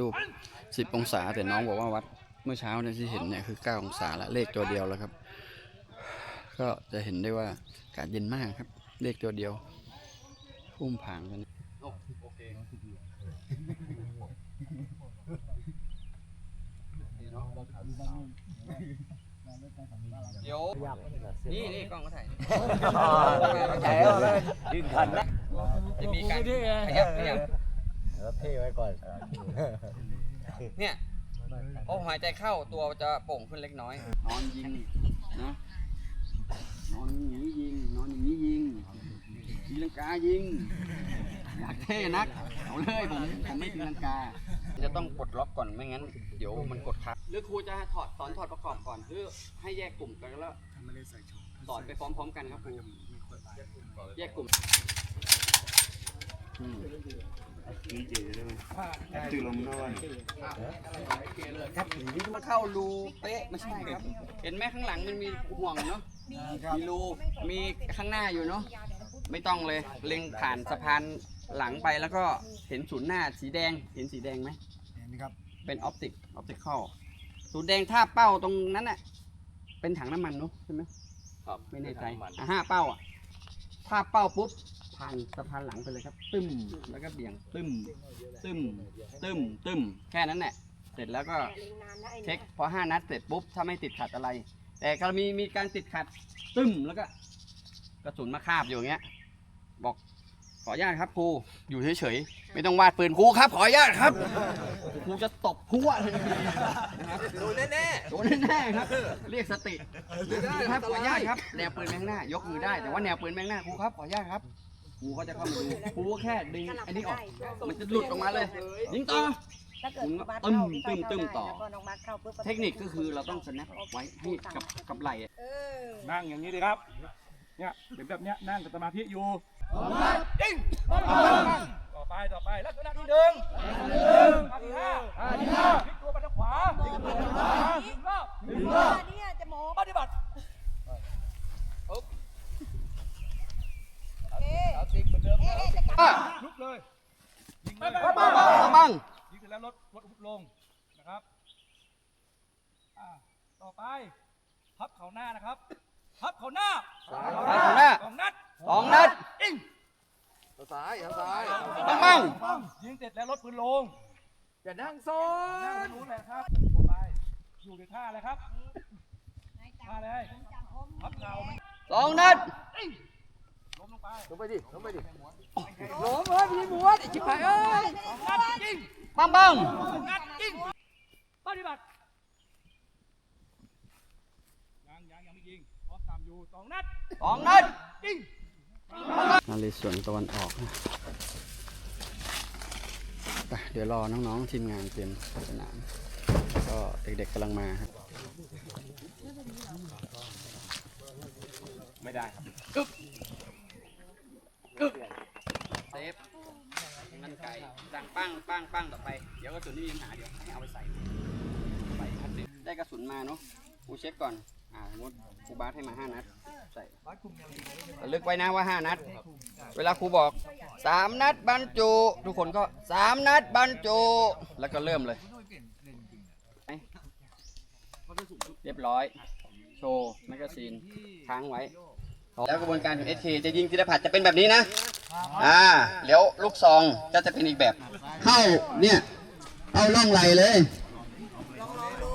รูป 10 องศา แต่น้องบอกว่าวัดเมื่อเช้าเนี่ยที่เห็นเนี่ยคือ 9 องศาละเลขตัวเดียวแล้วครับ ก็จะเห็นได้ว่าอากาศเย็นมากครับ เลขตัวเดียวพุ่มผางกันเดี๋ยวนี่นี่กล้องก็ถ่ายแจ๋วเลยดิ้นทันนะจะมีการขยับขยับ แล้วเท่ไว้ก่อนเนี่ยพอหายใจเข้าตัวจะโป่งขึ้นเล็กน้อย นอนยิงนะนอนอย่างนี้ยิง นอนอย่างนี้ยิงตีลังกายิงอยากเท่นักเอาเลยผมผมไม่ตีลังกา จะต้องกดล็อกก่อนไม่งั้น เดี๋ยวมันกดคับหรือครูจะถอดสอนถอดประกอบก่อนหรือให้แยกกลุ่มกันแล้วสอนไปพร้อมๆกันครับครูแยกกลุ่ม อืมมาเข้ารูเป๊ะไม่ใช่ครับ เห็นไหมข้างหลังมันมีห่วงเนาะ มีรู มีข้างหน้าอยู่เนาะ ไม่ต้องเลย เล็งผ่านสะพานหลังไปแล้วก็เห็นศูนย์หน้าสีแดง เห็นสีแดงไหมนี่ครับเป็นออปติก ออปติคอลศูนย์แดงท่าเป้าตรงนั้นน่ะ เป็นถังน้ำมันเนาะใช่ไหมครับไม่แน่ใจอะห้าเป้าอะ ถ้าเป้าปุ๊บ ผ่านสะพานหลังไปเลยครับ ตึ้มแล้วก็เบี่ยงตึ้มตึ้มตึ้มตึ้มแค่นั้นแหละเสร็จแล้วก็เช็คพอห้านัดเสร็จปุ๊บถ้าไม่ติดขัดอะไร แต่ก็มีมีการติดขัดตึ้มแล้วก็ กระสุนมาคาบอยู่อย่างเงี้ย บอกขออนุญาตครับครูอยู่เฉยๆไม่ต้องวาดปืนครูครับ ขออนุญาตครับครูจะตบพัวทันทีนะครับโดนแน่ๆโดนแน่ๆครับ เรียกสติครับขออนุญาตครับแนวปืนแมข้างหน้ายกมือได้แต่ว่าแนวปืนแมข้างหน้าครูครับขออนุญาตครับ ครูก็จะเข้ามาดูครูก็แค่ดึงอันนี้ออก มันจะหลุดออกมาเลย ยิงต่อ ถ้าเกิดผมก็บัสตึ้มเข้าพี่ตึ้มเข้าตึ้มได้ต่อแล้วก็น้องบัสเข้าปุ๊บเทคนิคก็คือเราต้อง snap ไว้ให้กับกับไหล่อะเออนั่งอย่างนี้ดีครับ เนี่ยเป็นแบบเนี้ยนั่งกับสมาธิอยู่ต่อไปต่อไปลักษณะที่หนึ่งท่าที่ห้าท่าที่ห้าพลิกตัวไปทางขวาพลิกตัวไปทางขวาหนึ่งรอบหนึ่งรอบเนี่ยจะมองปฏิบัติ เอ๊ะ เอา ติ๊กเหมือนเดิมเอ๊ะจะกลับอะลุกเลยยิงเลยบังยิงเสร็จแล้วลดลดอุบลงนะครับอ่าต่อไปพับเข่าหน้านะครับพับเข่าหน้าไปข้างหน้าสองนัดสองนัดอิงซ้ายทางซ้ายบังบังยิงเสร็จแล้วลดปืนลงอย่านั่งโซนั่งนทางนู้นเลยครับหัวไปอยู่ในท่าเลยครับท่าเลยพับเข่ามันสองนัด ล้มลงไปลงไปดิลงไปดิล้มเลยพี่ม้วนไอ้ชิบหายเอ้ยงัดยิงบังบังงัดยิงปฏิบัติยังยังยังไม่ยิงพร้อมตามอยู่สองนัดสองนัดยิงนาเลสวนตะวันออกนะไปเดี๋ยวรอน้องๆทีมงานเตรียมสนาม ก็เด็กๆกำลังมาครับไม่ได้ครับ เซฟนั่นไก่ดังปั้งปั้งปั้งต่อไป เดี๋ยวกระสุนที่มีปัญหาเดี๋ยวให้เอาไปใส่ใส่คัดสิได้กระสุนมาเนาะกูเช็คก่อน อ่าสมมติครูบาสให้มาห้านัด ใส่ระลึกไว้นะว่าห้านัด เวลาครูบอกสามนัดบรรจุ ทุกคนก็สามนัดบรรจุ แล้วก็เริ่มเลยเรียบร้อย โชว์แมกกาซีนค้างไว้ แล้วกระบวนการของ SK จะยิงทีละผัดจะเป็นแบบนี้นะ อ่าเดี๋ยวลูกซองก็จะเป็นอีกแบบ เข้าเนี่ยเข้าล่องไหลเลย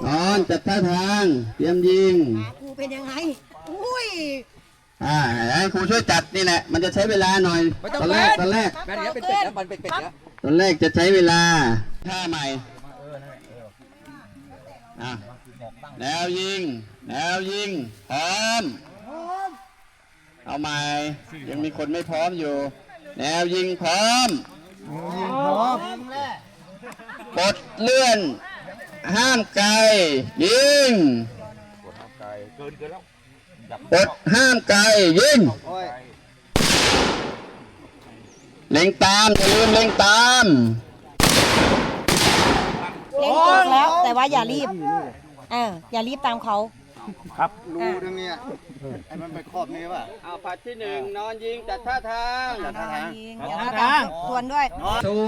นอนจัดท่าทาง เตรียมยิงหาครูเป็นยังไง อุ้ยอ่าให้ครูช่วยจัดนี่แหละ มันจะใช้เวลาหน่อยตอนแรกตอนแรก แม่เนี้ยเป็นเป็ดแล้วมันเป็นเป็ดแล้วตอนแรกจะใช้เวลาท่าใหม่อะแนวยิงแนวยิงพร้อม เอาใหม่ยังมีคนไม่พร้อมอยู่ แนวยิงพร้อมยิงพร้อมกดเลื่อน ห้ามไกลยิงไกลเกินเกินแล้วกดห้ามไกลยิงเล็งตามอย่าลืมเล็งตามเล่นถูกแล้วแต่ว่าอย่ารีบเอออย่ารีบตามเขา ครับรูตรงเนี้ยไอ้มันไปครอบนี้ป่ะเอาผัดที่หนึ่งนอนยิงจัดท่าทางจัดท่าทางยิงอย่าท่าทางทวนด้วยดู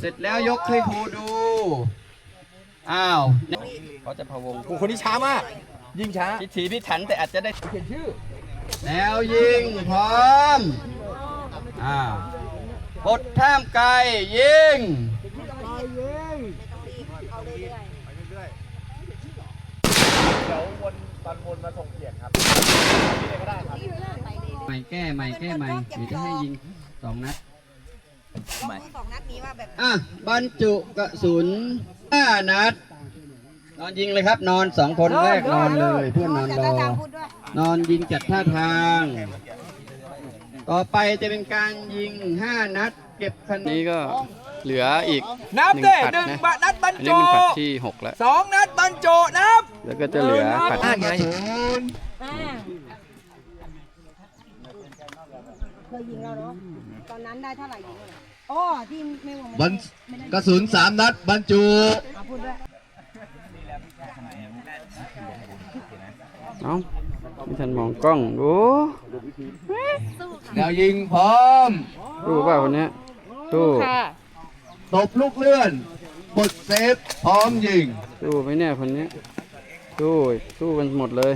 เสร็จแล้วยกให้ครูดูอ้าวเขาจะพะวงกูคนนี้ช้ามาก ยิงช้าพิถีพิถันแต่อาจจะได้เขียนชื่อแล้วยิงพร้อมอ้าวกดท่ามไกลยิง เดี๋ยววน ตอนวนมาส่งเสียงครับ ใหม่แก้ใหม่แก้ใหม่เดี๋ยวจะให้ยิงสองนัดต้องรู้สองนัดนี้ว่าแบบอะบรรจุกระสุนห้านัด นอนยิงเลยครับ นอนสองคนแรกนอนเลยเพื่อนนอนจัดรอท่าทางพูดด้วยนอนยิงจัดท่าทาง ต่อไปจะเป็นการยิง5นัด เก็บคะแนนนี้ก็ เหลืออีกนับหนึ่เด้งผัดหนึ่งนะบะนัดบรรอันจุนี้เป็นผัดที่6แล้ว สองนัดบรรจุนับ แล้วก็จะเหลือผัดอ่าไงอ่าเคยยิงแล้วเนาะตอนนั้นได้เท่าไหร่ยิงเลยอ๋อที่ไม่วงบรรกระสุนสามนัดบรรจุ เอาพูดด้วยเอ้าไม่ทันมองกล้องดูแนวยิงพร้อมดูเปล่าคนเนี้ยดู ตบลูกเลื่อนปลดเซฟพร้อมยิงดูไหมเนี่ยคนเนี้ยดูสู้กันหมดเลย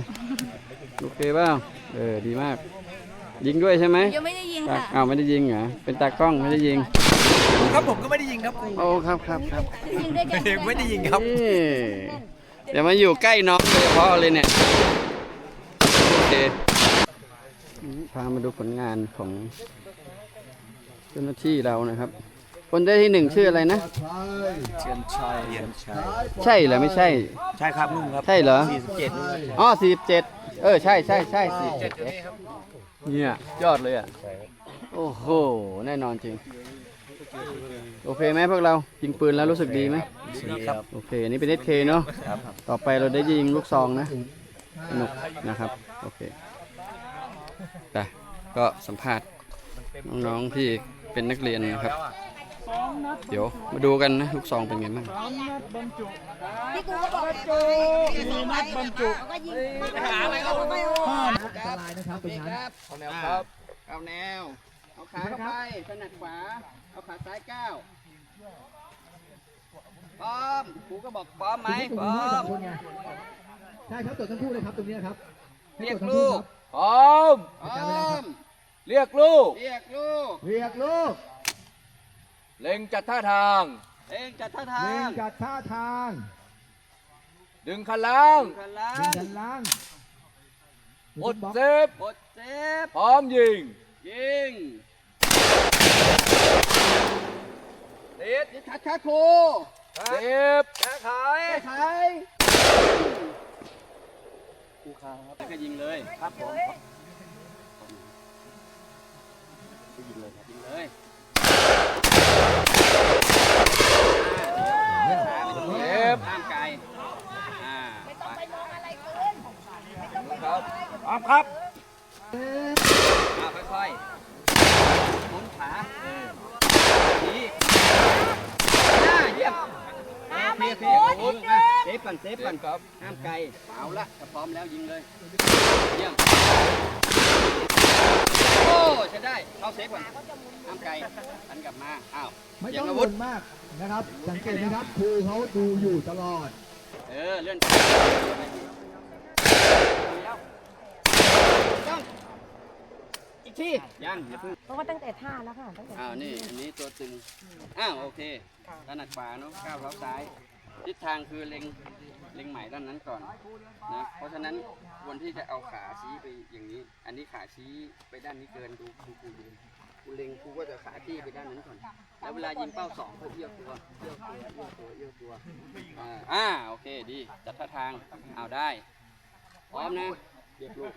โอเคเปล่าเออดีมาก ยิงด้วยใช่ไหมยังไม่ได้ยิงอะค่ะอ้าวไม่ได้ยิงเหรอเป็นตากล้องไม่ได้ยิง ครับผมก็ไม่ได้ยิงครับครูโอ้ครับครับครับยิงด้วยกันไม่ได้ยิงครับนี่เดี๋ยวมาอยู่ใกล้น้องโดยเฉพาะเลยเนี่ยโอเคพามาดูผลงานของเจ้าหน้าที่เรานะครับ คนได้ที่หนึ่งชื่ออะไรนะ เชียนชัยเชียนชัยใช่เหรอไม่ใช่ ใช่ครับนุ่งครับใช่เหรอ สี่สิบเจ็ดอ๋อสี่สิบเจ็ดเออ ใช่ใช่ใช่สี่สิบเจ็ดเนี่ยยอดเลยอะ โอ้โห แน่นอนจริง โอเคไหมพวกเรายิงปืนแล้วรู้สึกดีไหมครับ โอเค อันนี้เป็น SK เนาะต่อไปเราได้ยิงลูกซองนะ สนุกนะครับ โอเคแต่ก็สัมภาษณ์น้องๆที่เป็นนักเรียนนะครับ เดี๋ยวมาดูกันนะลูกซองเป็นไงบ้างพี่กูก็บอกไปมีนัดบรรจุก็ยิงหาอะไรก็ไม่รู้อันตรายนะครับตรงนั้นเอาแนวครับเอาแนว เอาขาเข้าไปถนัดขวา เอาขาซ้ายก้าวพร้อมครูก็บอกพร้อมไหมพร้อมใช่ครับตรวจทั้งคู่เลยครับตรงนี้ครับให้เรียตกรวจทั้งลูคู่กครับพร้อมพร้อมเรียกลูก เรียกลูก เรียกลูก เล็งจัดท่าทาง เองจัดท่าทาเล่นงจัดท่าทางดึงคันล่าง กันล้ายิงงกันล่างกดเซฟกดเซฟพร้อมยิงยิงติดยิงทัดขาครูเซฟแก้ไขแก้ไขครูครับแล้วก็ยิงเลยครับผมยิงเลยครับยิงเลย เซฟห้ามไกลอ่าไปครับพร้อมครับอ่าค่อยๆหมุนขาดีอ่าเยี่ยมเพียเพียโอ้โหเซฟก่อนเซฟก่อนครับห้ามไกลเอาละถ้าพร้อมแล้วยิงเลย เยี่ยม โอ้ใช้ได้เข้าเซฟก่อนห้ามไกลหันกลับมาอ้าวไม่เยี่ยต้มองอาววุธนมากนะครับ สังเกตนะครับครูเขาดูอยู่ตลอด เออเลื่อนต้องอีกทียังอย่าเพิ่งเพราะว่าตั้งแต่ท่าแล้วค่ะตั้งแต่อ้าวนี่อันนี้ตัวตึงอ้าวโอเคถนัดขวาเนาะก้าวเท้าซ้าย ทิศทางคือเล็งเล็งใหม่ด้านนั้นก่อนนะเพราะฉะนั้นควรที่จะเอาขาชี้ไปอย่างนี้ อันนี้ขาชี้ไปด้านนี้เกินดูครูครูดูครูเล็งครูก็จะขาที่ไปด้านนั้นก่อนแล้วเวลายิงเป้าสองก็เอี้ยวตัวเอี้ยวตัวเอี้ยวตัวเอี้ยวตัวอ่าอ่าโอเคดีจัดท่าทางเอาได้พร้อมนะเรียกลูก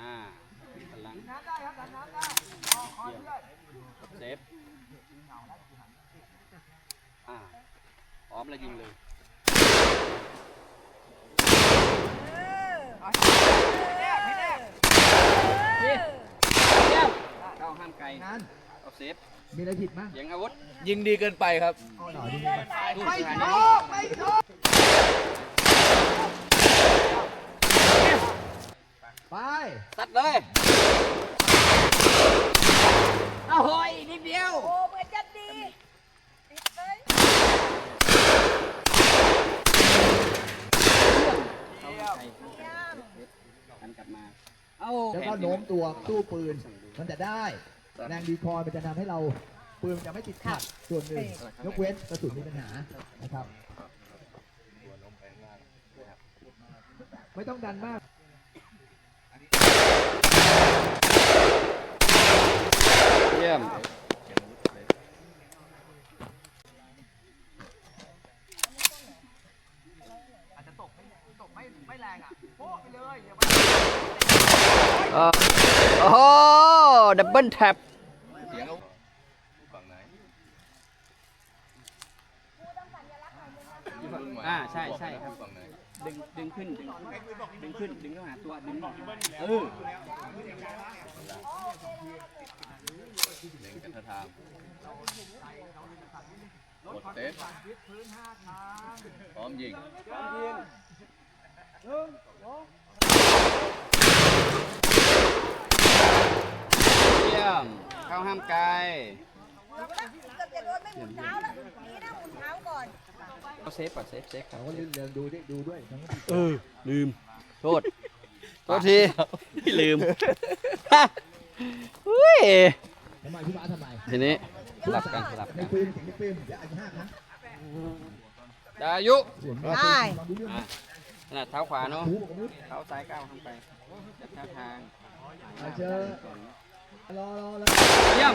อ่าพลังเยี่ยมเซฟอ่า พร้อมแล้วยิงเลยเยี่ยมเยี่ยมเข้าห้ามไกลงานเอาเซฟมีอะไรผิดไหมเสียงอาวุธยิงดีเกินไปครับเอาหน่อยดีสู้สถานีไปตัดเลยเอาโหยนิดเดียว โอ้เหมือนจะดีติดเลย กันกลับมาเอาแล้วก็โน้มตัวตู้ปืน มันจะได้ แรงดีคอยมันจะทำให้เราปืนมันจะไม่ติดขัดส่วนหนึ่งยกเว้นกระสุนมีปัญหานะครับ ไม่ต้องดันมากเยี่ยม เออโอ้โหดับ เบิลแท็บอ่าใช่ใช่ครับดึงดึงขึ้น ดึงดึงขึ้น ดึงเข้าหาตัว ดึงเออกดเซฟพร้อมยิง ยี่ยม เข้าห้ามไกลเกือบจะโดนไม่หมุนเท้าแล้วนี่นะหมุนเท้าก่อนเอาเซฟก่อนเซฟเซฟก่อนเราก็เดินดูดิดูด้วยทั้งเออลืม โทษ โทษที ลืมอุ้ยทำไมพี่บ้าสทำไมทีนี้สลับกันสลับในกันปืนเสียงในปืนเดี๋ยวอาจจะห้าครั้งดายุส่วนได้ลองดูเรื่องอะขนาดเท้าขวาเนาะหูบอกมุดเท้าซ้ายก้าวข้างไปจับท่าทางอาเจอ รอรอรอเยี่ยม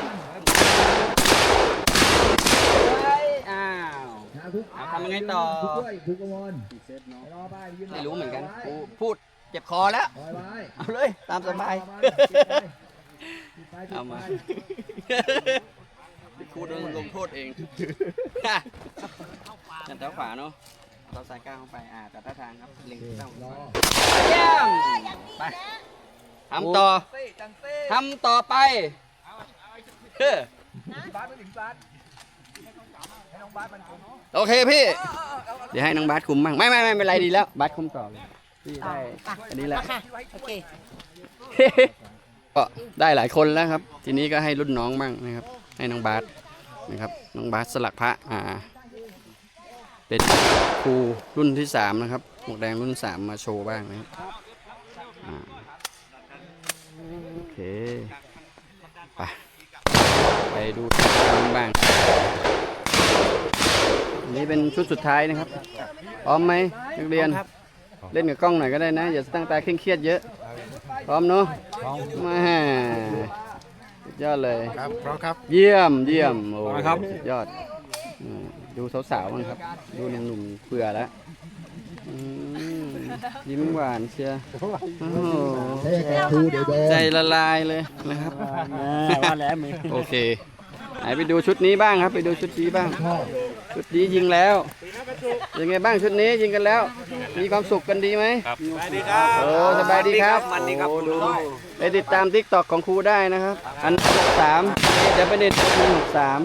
เฮ้ยอ้าว หาทุกเอาทำยังไงต่อ ทุกด้วยทุกกระมวลรอไปยืนไม่รู้เหมือนกันกูพูดเจ็บคอแล้ว ปล่อยไว้เอาเลยตามสบาย เอามาครูโดนลงโทษเองจับเท้าขวาเนาะเท้าซ้ายก้าวเข้าไป อ่าจับท่าทางครับเล็งเต้ารอเยี่ยมไปทำต่อ ทำต่อไปโอเคพี่ เดี๋ยวให้น้องบาสคุมมั่งไม่ไม่ไม่เป็นไรดีแล้วบาสคุมต่อเลยพี่ได้อันนี้แหละโอเคก็ได้หลายคนแล้วครับ ทีนี้ก็ให้รุ่นน้องบ้างนะครับ ให้น้องบาสนะครับน้องบาสสลักพระอ่า เป็นครูรุ่นที่สามนะครับหมวกแดงรุ่นสามมาโชว์บ้างนะครับอ่า เคไปไปดูกันบ้างอันนี้เป็นชุดสุดท้ายนะครับพร้อมไหมนักเรียนเล่นกับกล้องหน่อยก็ได้นะอย่าตั้งตาเคร่งเครียดเยอะ พร้อมเนาะพร้อมมาสุดยอดเลยครับพร้อมครับเยี่ยมเยี่ยมโอ้ครับสุดยอดอืมดูสาวๆมั้งครับ ดูหนุ่มๆเบื่อแล้ว อืมยิ้มหวานเชียร์โอ้โหเท่กันครูเดี๋ยวโดนใจละลายเลยนะครับ ว่าแล้วมีโอเคไหนไปดูชุดนี้บ้างครับ ไปดูชุดนี้บ้าง ชุดนี้ยิงแล้วยังไงบ้างชุดนี้ยิงกันแล้ว มีความสุขกันดีไหมครับสบายดีครับโอ้สบายดีครับมันดีครับดูไปติดตามทิกตอกของครูได้นะครับ อันหกสามเดี๋ยวไปเด็ดหกสาม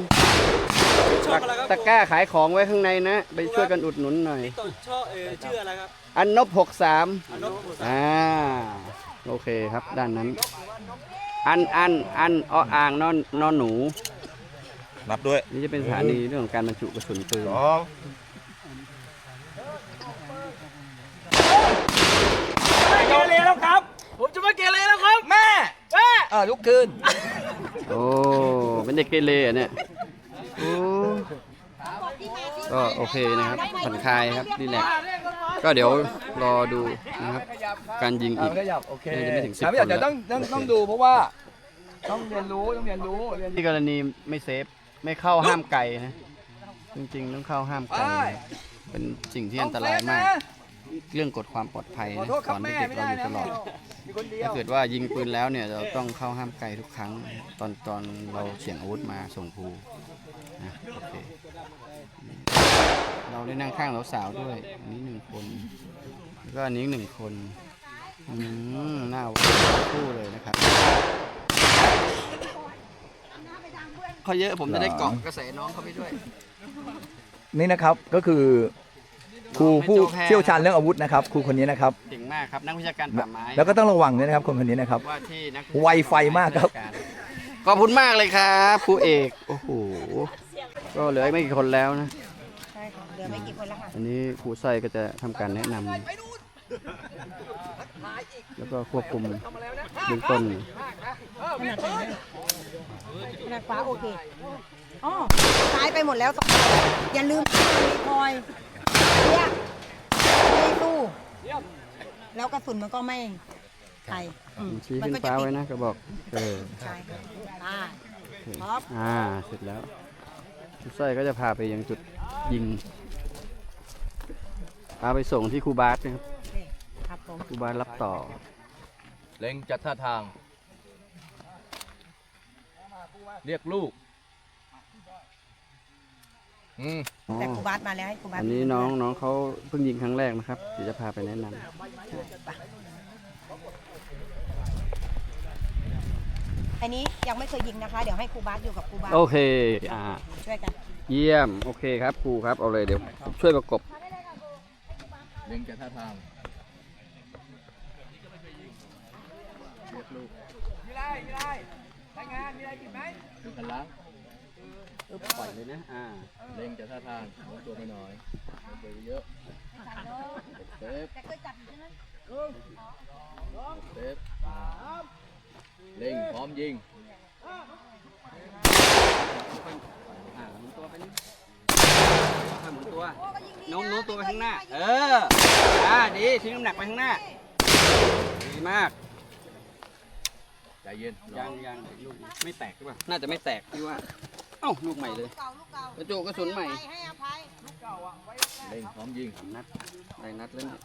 ตะกร้าขายของไว้ข้างในนะ ไปช่วยกันอุดหนุนหน่อยชื่ออะไรครับอันนบหกสามอ่าโอเคครับด้านนั้น อันอันอันออ่างนอนนอนหนู นับด้วยนี่จะเป็นสถานีเรื่องของการบรรจุกระสุนปืน สองเกเรแล้วครับ ผมจะไม่เกเรแล้วครับ แม่ แม่อ่าลุกขึ้นโอ้เป็นเด็กเกเรเหรอเนี่ย โอ้ก็โอเคนะครับ ผ่อนคลายครับรีแลกซ์ก็เดี๋ยวรอดูนะครับ การยิงอีก ขยับโอเคน่าจะไม่ถึง10ครับพี่อยากคนแล้วจะต้องต้องต้องดูเพราะว่า ต้องเรียนรู้ต้องเรียนรู้เรียนที่กรณีไม่เซฟไม่เข้าห้ามไกลนะ จริงๆต้องเข้าห้ามไกลนะเป็นสิ่งที่อันตรายมาก เรื่องกฎความปลอดภัยขอนะโทษสครับอนแม่เด็กไม่ๆเราได้อยู่นะตลอด มีคนเดียวถ้าเกิดว่ายิงปืนแล้วเนี่ยเราต้องเข้าห้ามไกลทุกครั้ง ตอนตอนเราเฉียงอาวุธมาส่งครู นะโอเคเราได้นั่งข้างเราสาวด้วย อันนี้หนึ่งคน แล้วก็อันนี้หนึ่งคน อืมหน้าหวานคู่เลยนะครับเขาเยอะผมจะได้เกาะกระแสน้องเขาไปด้วย นี่นะครับก็คือครูผู้น้องแพทเชี่ยวชาญเรื่องอาวุธนะครับครูคนนี้นะครับเก่งมากครับนักวิชาการป่าไม้แล้วก็ต้องระวังด้วยนะครับคนคนนี้นะครับว่าที่นักไวไฟมากครับ ขอบคุณมากเลยครับครูเอกโอ้โห ก็เหลืออีกไม่กี่คนแล้วนะ ใช่ค่ะเหลือไม่กี่คนแล้วค่ะอันนี้ครูไส้ก็จะทำการแนะนำแล้วก็ควบคุมเบื้องต้นขนาดไหนขนาดฟ้าโอเคอ๋อตายไปหมดแล้วอย่าลืมมีคอยเนี่ยมีตู้แล้วกระสุนมันก็ไม่ไกลอืมชี้มัขึ้นก็จะฟ้าติดไว้นะก็บอกเออใช่ค่ะอ่าโอเคครับอ่าเสร็จแล้ว ครูไส้ก็จะพาไปยังจุดยิง พาไปส่งที่ครูบาสนะครับครับผมครูบาสรับต่อ เล็งจัดท่าทาง เรียกลูก อืมอ๋อแต่ครูบาสมาแล้วให้ครูบาสอันนี้น้องน้องเขาเพิ่งยิงครั้งแรกนะครับเดี๋ยวจะพาไปแนะนำ อันนี้ยังไม่เคยยิงนะคะ เดี๋ยวให้ครูบาสอยู่กับครูบาสโอเคอ่าช่วยกันเยี่ยมโอเคครับครูครับเอาเลยเดี๋ยวผมช่วยประกบเล็งจัดท่าทางเรียกลูกมีไรมีไรรายงานมีอะไรกินไหมดูกันล้างปล่อยเลยนะอ่าเล็งจัดท่าทางโน้มตัวไปหน่อยโน้มตัวไปเยอะเซฟแต่เคยจับอยู่ใช่ไหมเซฟอ่าเล็งพ ร้อมยิงอ่าหมุนตัวไปนี่อ่าหมุนตัวโน้มโน้มตัวไปข้างหน้า เออ อ่าดีทิ้งน้ำหนักไปข้างหน้า ดีมาก ใจเย็นรอยังยังลูกไม่แตกหรือเปล่าน่าจะไม่แตกพี่ว่า เอ้าลูกใหม่เลยเก่าลูกเก่ากระจุกกระสุนใหม่ให้อภัยเล็งพร้อมยิงนัดไปนัดแล้วเนี่ย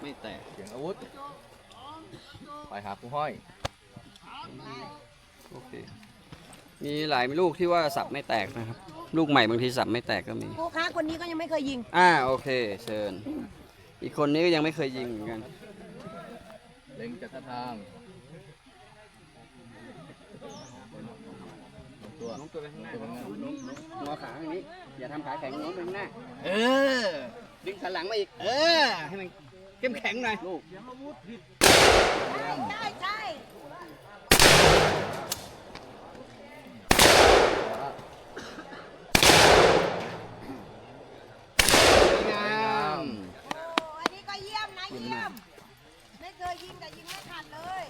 ไม่แตกเสียงอาวุธ ไปหาผู้ห้อย โอเค มีหลายลูกที่ว่าสับไม่แตกนะครับ ลูกใหม่บางทีสับไม่แตกก็มีครูค้าคนนี้ก็ยังไม่เคยยิง อ่าโอเค เชิญ อีกคนนี้ก็ยังไม่เคยยิงเหมือนกัน เล็งจัดท่าทางโน้มตัวโน้มตัวไปข้างหน้าตัวไปข้างหน้างอขาอย่างนี้ อย่าทำขาแข็งโน้มไปข้างหน้า เออ ดึงขาหลังมาอีก เออ ให้มันเข้มแข็งหน่อยลูก ใช่ใช่สวยงามโอ้อันนี้ก็เยี่ยมนะเยี่ยม ไม่เคยยิงแต่ยิงไม่ขาดเลย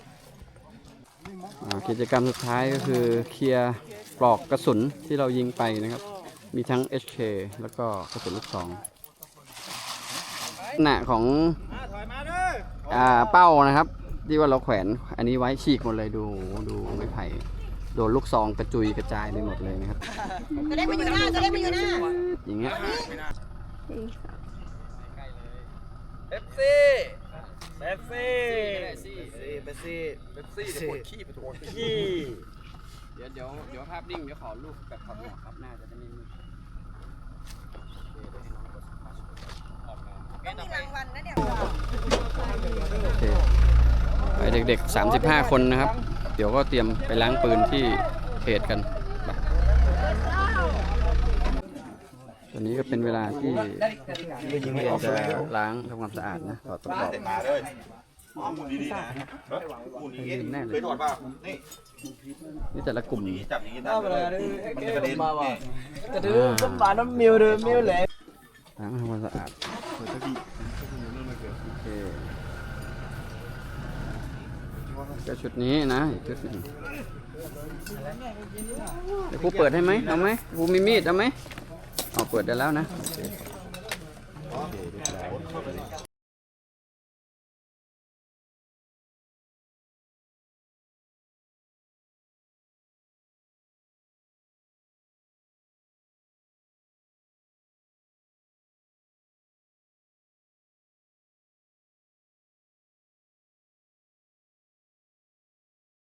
อ่ากิจกรรมสุดท้ายก็คือเคลียร์ปลอกกระสุนที่เรายิงไปนะครับ มีทั้ง HK แล้วก็กระสุนลูกซองหน้าของ ออ่าเป้านะครับ ที่ว่าเราแขวน อันนี้ไว้ฉีกหมดเลยดูดูไม้ไผ่โดนลูกซองกระจุยกระจายไปหมดเลยนะครับจะได้มาอยู่หน้าจะได้มาอยู่หน้าอย่างเงี้ยเอฟซีเอฟซีเอฟซีเอฟซีเอฟซีเดี๋ยวปวดขี้ไปตัวขี้เดี๋ยวเดี๋ยวเดี๋ยวภาพนิ่งเดี๋ยวขอรูปแบบถอดหมวกครับหน้าจะได้ไม่มืด ต้องมีรางวัลนะเดี๋ยโอเคไปเด็กๆ 35 คนนะครับ เดี๋ยวก็เตรียมไปล้างปืนที่เขตกันไปตอนนี้ก็เป็นเวลาที่เราจะล้างทำความสะอาดนะถอดประกอบอกดีๆนะคู่นี้แน่เลยถอดป่ะนี่นี่แต่ละกลุ่มจับอย่างงี้ได้เลยมันจะกระเด็นนี่จะดื้อต้นบาน้ำมิวดื้อมิวเลย ล้างทำความสะอาดโอเคก็ชุดนี้นะอีกชุดหนึ่งเดี๋ยวครูเปิดให้ไหมเอาไหมครูมีมีดเอาไหมเอาเปิดได้แล้วนะ